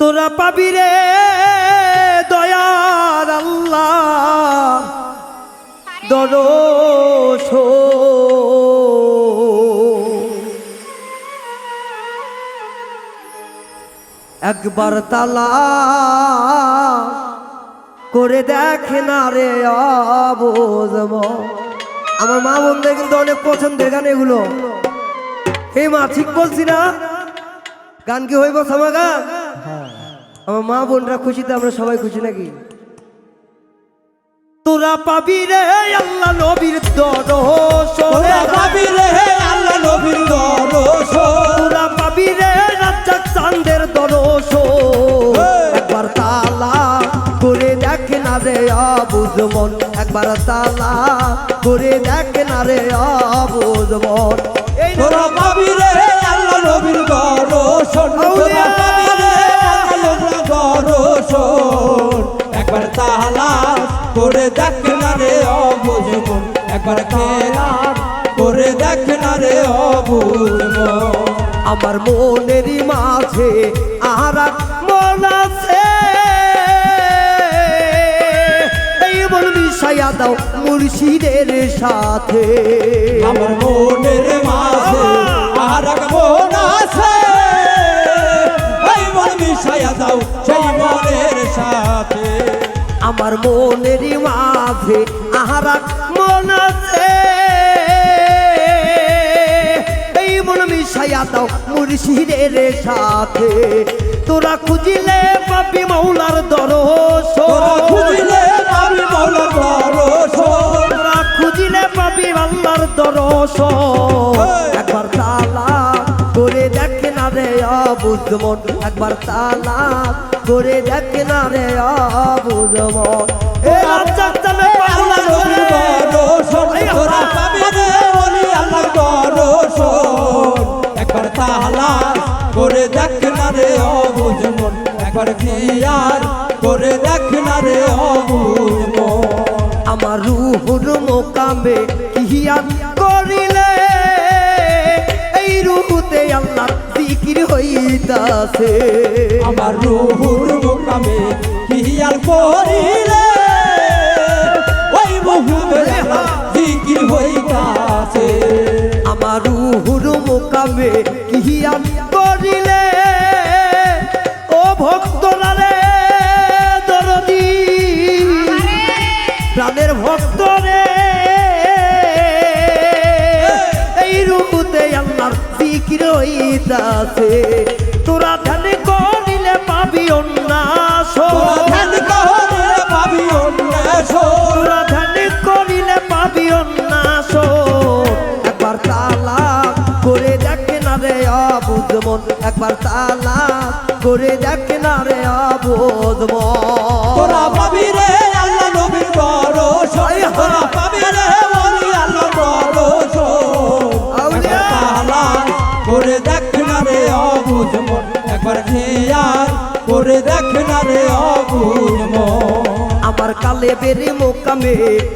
তোরা পাবি রে দয়ার আল্লাহ। দরস একবার তালা করে দেখে না রে অবজম আমার মা বোনদের কিন্তু অনেক পছন্দের গান এগুলো। এই মা, ঠিক বলছি না? গান কি হইব সামা গান আমার মা বোনরা খুশিতে আমরা সবাই খুশি নাকি? তোরা পাবি রে আল্লাহ নবীর দরশন তোরা পাবি রে আল্লাহ নবীর দর্শন তোরা পাবি রে রাজ্জাক চাঁদের দরশন একবার তালা করে দেখ না রে আবুজমন একবার তালা করে দেখ না রে আবুজমন এই তোরা পাবি রে আল্লাহ নবীর দর্শন তোরা পাবি রে দর্শন একবার তালাশ করে দেখ না রে অবুঝ মন। একবার খেলা করে দেখ না রে অবুঝ মন। আমার মনের মাঝে আর মন আছে। এই মিশাইয়া দাও মুর্শিদের সাথে। আমার মনের মাঝে আর মন আছে। মন মিশাইয়া দাও সেই মনের সাথে। আমার মনের মাঝে আর মন আছে। এই মন মিশাইয়া দাও মুর্শিদের সাথে। তোরা খুঁজিলে পাবি মৌলার দরস তোরা খুঁজলে পাবি মৌলার দর্শন তোরা খুঁজিলে আল্লাহর দরস একবার তালা না রে অবুজমন একবার তালা করে দেখ না রে এ রাজ্জাক অবুঝ মন, একবার খেয়ার করে দেখ না রে অবুঝ মন। আমার রুহুর মোকামে কিহিয়া করিলে জিকির হইতাছে। আমার রুহুর মুকামে হিয়াল করিলে? ওই মুহুতে জিকির হইতাছে। আমার রুহুর মোকামে কিহিয়া করিলে? হইতাছে তোরা ধ্যান করিলে পাবি অন্যাস। তোরা ধ্যান করিলে পাবি উন্মেষ তোরা ধ্যান করিলে পাবি অন্যাস। একবার তালা করে দেখ না রে অবুজমন একবার তালা করে দেখ না রে অবুজমন আমার কালে বেরে মোকামে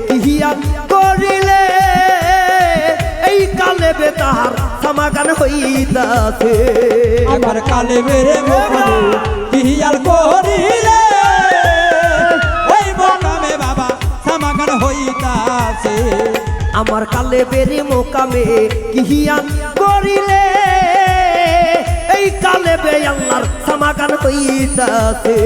কিহিয়া করিলে এই কালে বে তাহার সমাগান হইতাছে। একবার কালে মেরে মোকামে কিয়াল করিলে ওই মোকামে বাবা সমাগন হইতাছে। আমার কালে বেরে মোকামে কিহিয়া করিলে এই কালে বে আল্লাহর সমাগান হইতাছে।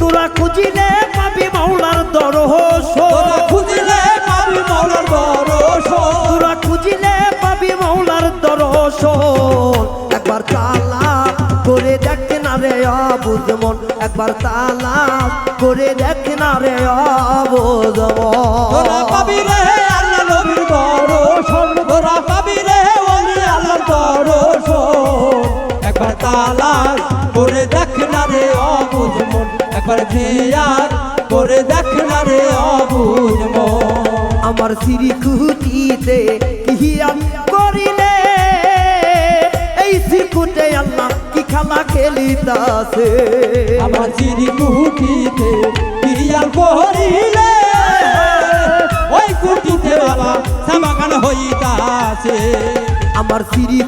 তোরা খুঁজিলে পাবি মাওলার দরহস তোরা খুঁজলে পাবি মৌলার দর্শন তোরা খুঁজিলে পাবি মাওলার দরশন একবার তালা করে দেখ না রে অবুজমন একবার তালা করে দেখ না রে তোরা অবুজমন পাবি রে আল্লাহ নবীর দর্শন তোরা পাবি রে ওলি আল্লাহর দর্শন একবার তালাশ করে দেখ না রে অবুজমন একবার খেয়াল করে দেখ না রে মন। আমার সিঁড়ি কুটিতে হিয়া করিলে এই সিকুটে আল্লাহ কি খেলা খেলিতাছে? আমার চিরি কুটিতে কিয়াল করিলে ওই কুটিতে বাবা সমাগান হইতাছে। আমার সিঁড়ি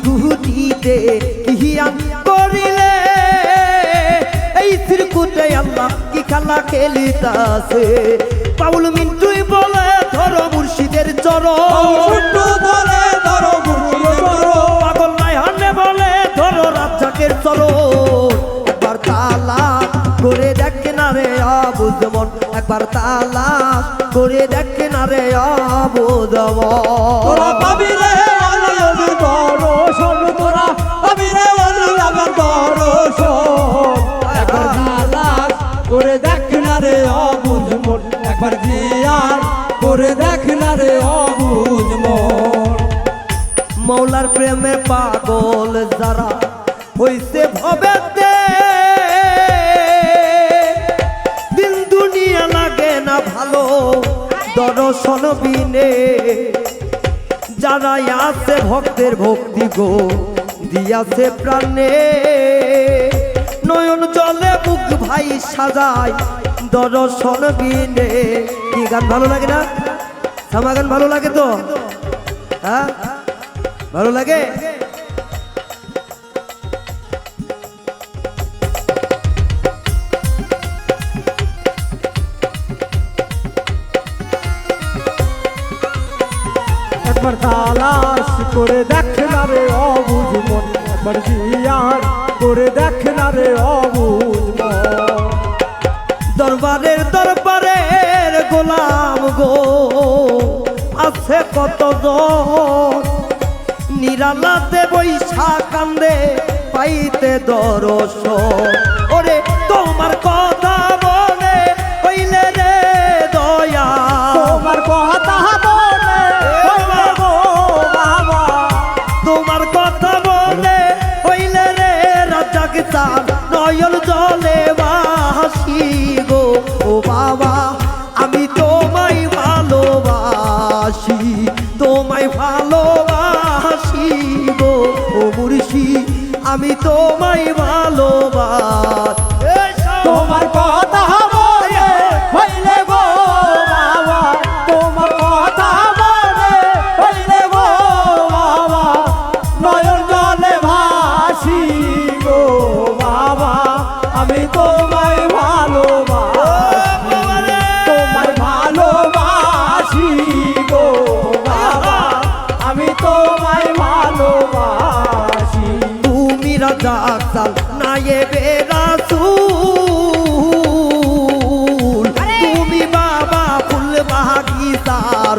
এই শ্রীকুটে আল্লাহ কি খেলা খেলিতাছে? পাউল মিন্টুই বলে ধরো মুর্শিদের চর একবার তালা করে দেখ না রে অবুদমন একবার তালা রে দর্শন বিনে যারা আছে ভক্তের ভক্তি গো, দিয়াছে প্রাণে। নয়ন চলে মুখ ভাই সাজায় দর্শন বিনে। কি গান ভালো লাগে না? শ্যামা গান ভালো লাগে তো? হ্যাঁ? ভালো লাগে? একবার তালাশ করে দেখ না রে অবুঝ মন, একবার জিয়ার করে দেখ না রে অবুঝ দরবারের দরবারের গোলাম গো, আছে কত নিরালাতে বৈশা কান্দে পাইতে দরস ওরে তোমার কথা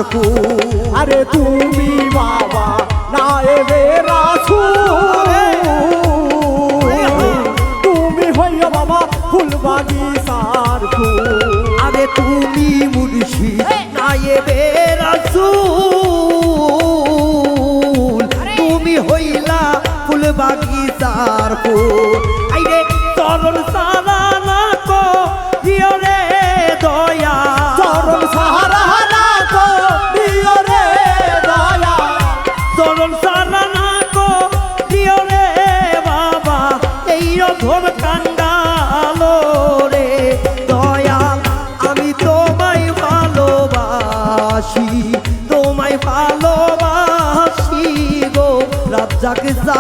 কাকু আরে তুমি মা Giờ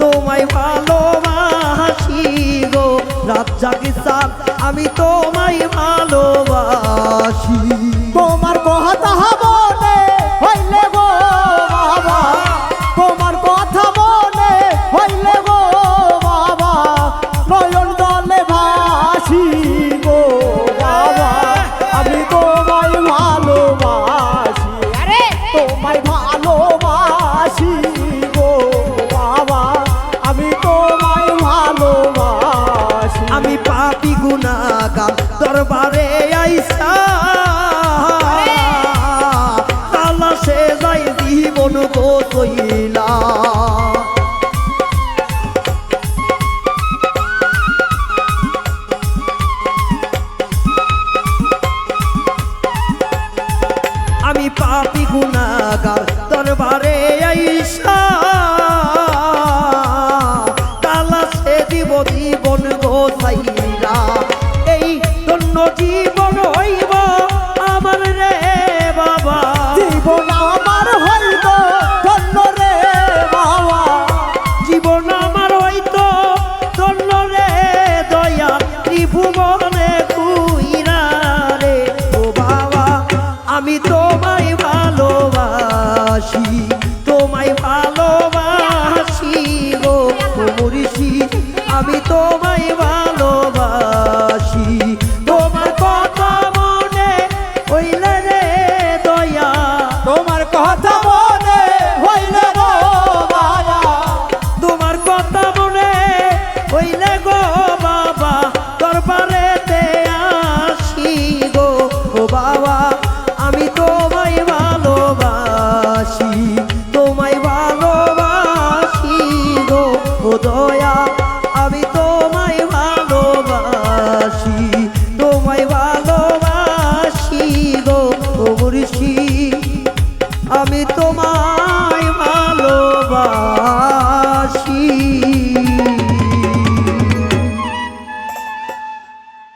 তোমায় ভালোবাসি গো। রাত জাগি আমি তোমায় ভালোবাসি। তোমার কথা জীবন আমার